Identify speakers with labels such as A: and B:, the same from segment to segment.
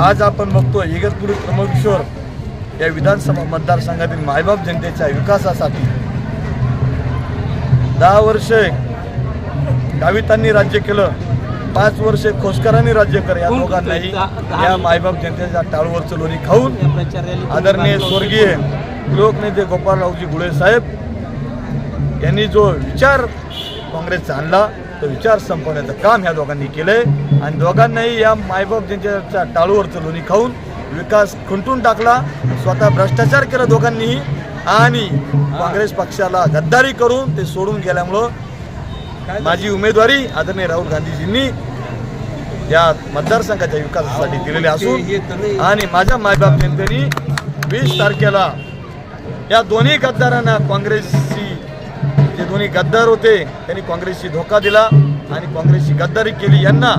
A: आज आपण बघतो इगतपुरी त्र्यंबकेश्वर या विधानसभा मतदारसंघातील मायबाप जनतेच्या विकासासाठी. दहा वर्षे गावितांनी राज्य केलं पाच वर्षे खोसकरांनी राज्य केलं या दोघांनाही या मायबाप जनतेच्या टाळूवरचं लोणी खाऊन आदरणीय स्वर्गीय लोकनेते गोपाळरावजी गुळे साहेब यांनी जो विचार काँग्रेसचा आणला तो विचार संपवण्याचं काम ह्या दोघांनी केलंय. आणि दोघांनाही या मायबाप ज्यांच्या टाळूवरचं लोणी खाऊन विकास खुंटून टाकला. स्वतः भ्रष्टाचार केला दोघांनीही. आणि काँग्रेस पक्षाला गद्दारी करून ते सोडून गेल्यामुळं माझी उमेदवारी आदरणीय राहुल गांधीजींनी या मतदारसंघाच्या विकासासाठी दिलेली असून आणि माझ्या मायबाप जनतेने वीस तारखेला या दोन्ही गद्दारांना काँग्रेस जे दोन्ही गद्दार होते त्यांनी काँग्रेसशी धोका दिला आणि काँग्रेसची गद्दारी केली. यांना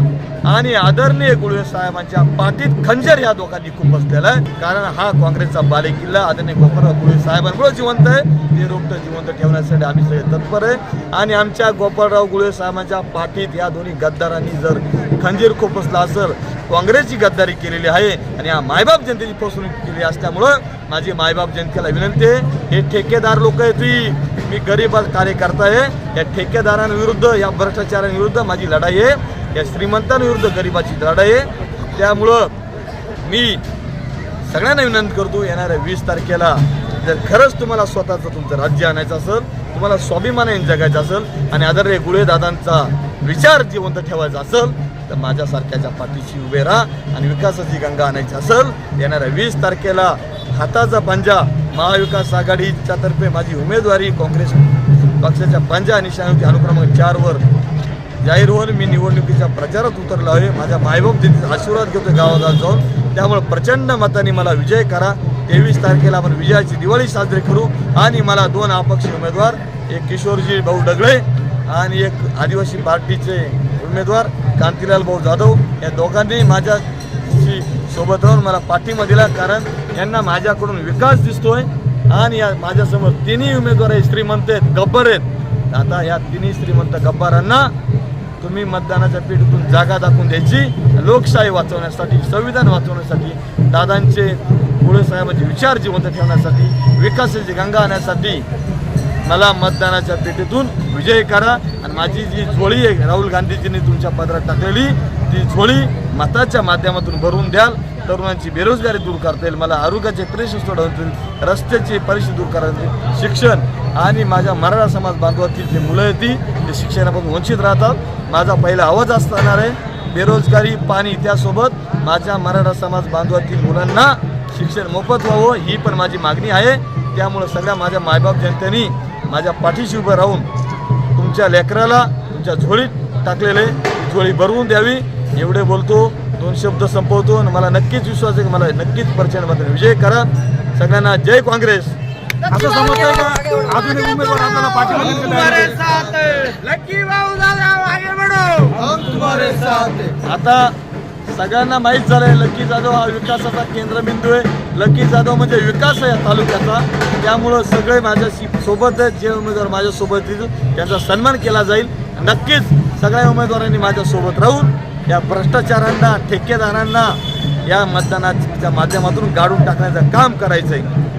A: आणि आदरणीय गुळवे साहेबांच्या पाठीत खंजर या दोघांनी खूप बसलेला आहे. कारण हा काँग्रेसचा बालेकिल्ला आदरणीय गोपाळराव गुळवे साहेबांमुळे जिवंत आहे. ते रोपट जिवंत ठेवण्यासाठी आम्ही सगळे तत्पर आहे. आणि आमच्या गोपाळराव गुळवे साहेबांच्या पाठीत या दोन्ही गद्दारांनी जर खंजीर खोपसला असेल काँग्रेसची गद्दारी केलेली आहे आणि या मायबाप जनतेची फसवणूक केली असल्यामुळं माझी मायबाप जनतेला विनंती आहे. हे ठेकेदार लोक आहेत ती मी गरीब कार्यकर्ता आहे. या ठेकेदारांविरुद्ध या भ्रष्टाचारांविरुद्ध माझी लढाई आहे. या श्रीमंतांविरुद्ध गरिबाची लढाई आहे. त्यामुळं मी सगळ्यांना विनंती करतो येणाऱ्या वीस तारखेला जर खरंच तुम्हाला स्वतःचं तुमचं राज्य आणायचं असेल तुम्हाला स्वाभिमानाने जगायचं असेल आणि आदरणीय गुळेदादांचा विचार जिवंत ठेवायचा असेल तर माझ्यासारख्याच्या पाठीशी उभे राहा आणि विकासाची गंगा आणायची असेल येणाऱ्या वीस तारखेला हाताचा पंजा महाविकास आघाडीच्या तर्फे माझी उमेदवारी काँग्रेस पक्षाच्या पंजा निशाणीवरती अनुक्रमांक चारवर. जाहीर होऊन मी निवडणुकीच्या प्रचारात उतरलो आहे. माझ्या मायबाप तिथे आशीर्वाद घेतो गावागावात जाऊन. त्यामुळे प्रचंड मताने मला विजय करा. तेवीस तारखेला आपण विजयाची दिवाळी साजरी करू. आणि मला दोन अपक्ष उमेदवार एक किशोरजी भाऊ डगळे आणि एक आदिवासी पार्टीचे उमेदवार कांतीलाल भाऊ जाधव या दोघांनी माझ्या सोबत राहून मला पाठिंबा दिला कारण यांना माझ्याकडून विकास दिसतोय आणि या माझ्यासमोर तिन्ही उमेदवार हे श्रीमंत आहेत गब्बर आहेत. आता या तिन्ही श्रीमंत गब्बारांना तुम्ही मतदानाच्या पेटीतून जागा दाखवून द्यायची लोकशाही वाचवण्यासाठी संविधान वाचवण्यासाठी दादांचे गुळे साहेबांचे विचार जिवंत ठेवण्यासाठी विकासाची गंगा आणण्यासाठी मला मतदानाच्या पेटीतून विजय करा. आणि माझी जी झोळी आहे राहुल गांधीजींनी तुमच्या पदरात टाकलेली ती झोळी मताच्या माध्यमातून भरून द्याल. तरुणांची बेरोजगारी दूर करता येईल. मला आरोग्याचे प्रश्न सोडवतील रस्त्याची परिस्थिती दूर करता येईल. शिक्षण आणि माझ्या मराठा समाज बांधवातील जे मुलं आहेत ती ते शिक्षणापासून वंचित राहतात. माझा पहिला आवाज असणार आहे. बेरोजगारी पाणी त्यासोबत माझ्या मराठा समाज बांधवातील मुलांना शिक्षण मोफत व्हावं ही पण माझी मागणी आहे. त्यामुळं सगळ्या माझ्या मायबाप जनतेने माझ्या पाठीशी उभं राहून तुमच्या लेकराला तुमच्या झोळीत टाकलेले झोळी भरवून द्यावी. एवढे बोलतो दोन शब्द संपवतो आणि मला नक्कीच विश्वास आहे की मला नक्कीच प्रचंड विजय करा. सगळ्यांना जय काँग्रेस.
B: असं समजतंय का? अजून एक उमेदवार आपल्याला पाठिंबा.
A: आता सगळ्यांना माहीत झालंय लक्की जाधव हा विकासाचा केंद्रबिंदू आहे. लक्की जाधव म्हणजे विकास आहे या तालुक्याचा. त्यामुळं सगळे माझ्याशी सोबत आहेत. जे उमेदवार माझ्या सोबत येतील त्यांचा सन्मान केला जाईल. नक्कीच सगळ्या उमेदवारांनी माझ्या सोबत राहून या भ्रष्टाचारांना ठेकेदारांना या मतदानाच्या माध्यमातून गाडून टाकण्याचं काम करायचं आहे